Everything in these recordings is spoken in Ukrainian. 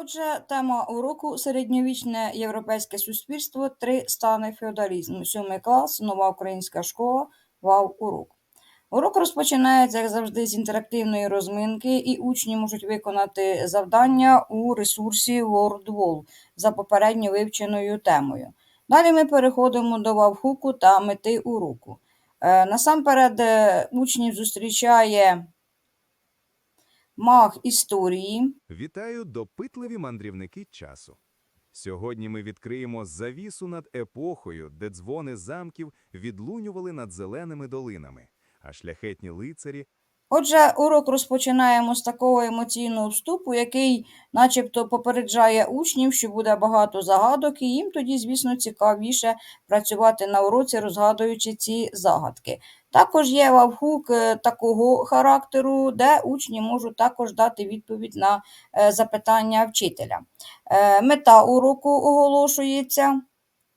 Отже, тема уроку середньовічне європейське суспільство, три стани феодалізму. Сьомий клас, нова українська школа, вау урок. Урок розпочинається, як завжди, з інтерактивної розминки, і учні можуть виконати завдання у ресурсі WordWall за попередньо вивченою темою. Далі ми переходимо до вавхуку та мети уроку. Е, Насамперед, е, учнів зустрічає маг історії. Вітаю, допитливі мандрівники часу. Сьогодні ми відкриємо завісу над епохою, де дзвони замків відлунювали над зеленими долинами, а шляхетні лицарі Отже, урок розпочинаємо з такого емоційного вступу, який начебто попереджає учнів, що буде багато загадок, і їм тоді, звісно, цікавіше працювати на уроці, розгадуючи ці загадки. Також є вавхук е, такого характеру, де учні можуть також дати відповідь на е, запитання вчителя. Е, Мета уроку оголошується.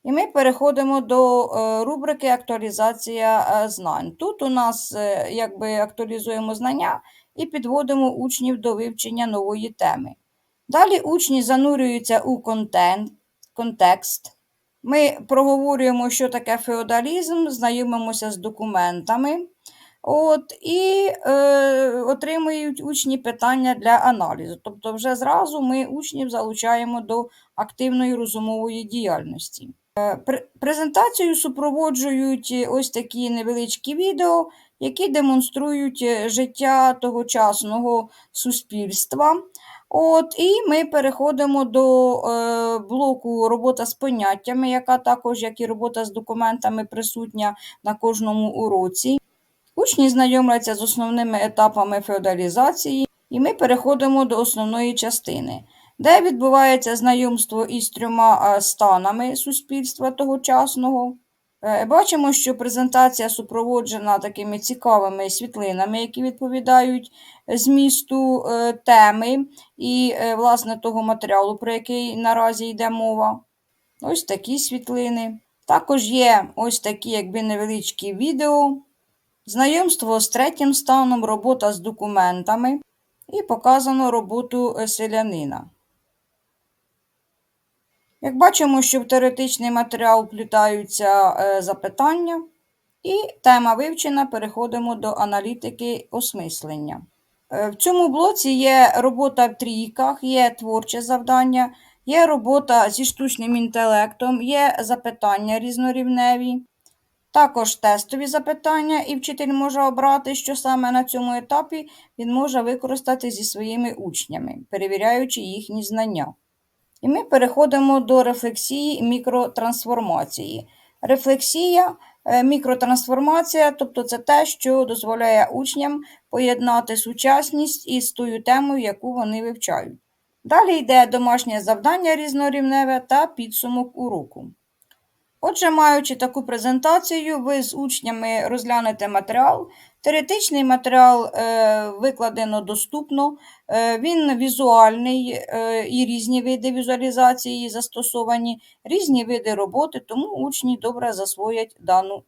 І ми переходимо до е, рубрики Актуалізація е, знань. Тут у нас е, якби актуалізуємо знання і підводимо учнів до вивчення нової теми. Далі учні занурюються у контент, контекст. Ми проговорюємо, що таке феодалізм, знайомимося з документами. От, і е, отримують учні питання для аналізу. Тобто, вже зразу ми учнів залучаємо до активної розумової діяльності. Е, пр- Презентацію супроводжують е, ось такі невеличкі відео, які демонструють е, життя тогочасного суспільства. От, і ми переходимо до е, блоку робота з поняттями, яка також, як і робота з документами, присутня на кожному уроці. Учні знайомляться з основними етапами феодалізації, і ми переходимо до основної частини, де відбувається знайомство із трьома е, станами суспільства тогочасного. Е, Бачимо, що презентація супроводжена такими цікавими світлинами, які відповідають змісту е, теми і, власне, того матеріалу, про який наразі йде мова. Ось такі світлини. Також є ось такі, якби невеличкі відео. Знайомство з третім станом, робота з документами і показано роботу селянина. Як бачимо, що в теоретичний матеріал вплітаються е, запитання, і тема вивчена, переходимо до аналітики осмислення. Е, В цьому блоці є робота в трійках, є творче завдання, є робота зі штучним інтелектом, є запитання різнорівневі. Також тестові запитання, і вчитель може обрати, що саме на цьому етапі він може використати зі своїми учнями, перевіряючи їхні знання. І ми переходимо до рефлексії мікротрансформації. Рефлексія, е, мікротрансформація, тобто це те, що дозволяє учням поєднати сучасність із тою темою, яку вони вивчають. Далі йде домашнє завдання різнорівневе та підсумок уроку. Отже, маючи таку презентацію, ви з учнями розглянете матеріал. Теоретичний матеріал е, викладено доступно, е, він візуальний е, і різні види візуалізації застосовані, різні види роботи, тому учні добре засвоять дану